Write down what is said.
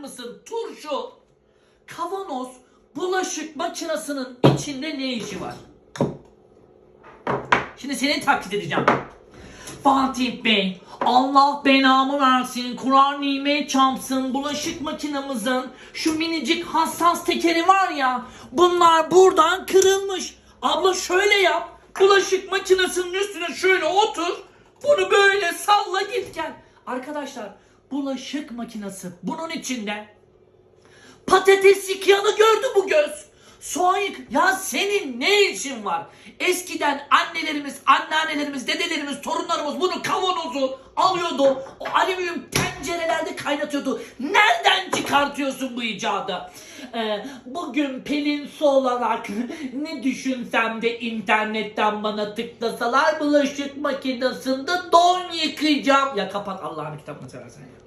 mısın? Turşu. Kavanoz bulaşık makinesinin içinde ne işi var? Şimdi seni taklit edeceğim. Fatih Bey, Allah belamı versin, Kur'an nimet çarpsın, bulaşık makinemizin şu minicik hassas tekeri var ya, bunlar buradan kırılmış. Abla şöyle yap, bulaşık makinesinin üstüne şöyle otur, bunu böyle salla git gel. Arkadaşlar, bulaşık makinesi bunun içinde Patates yıkayanı gördü bu göz. Soğan yık... Ya senin ne işin var? Eskiden annelerimiz, anneannelerimiz, dedelerimiz, torunlarımız bunu kavanozu alıyordu. O alüminyum tencerelerde kaynatıyordu. Nereden çıkartıyorsun bu icadı? Ee, bugün Pelin Su olarak ne düşünsem de internetten bana tıklasalar bulaşık makinesinde don yıkayacağım. Ya kapat Allah'ın kitabını seversen ya.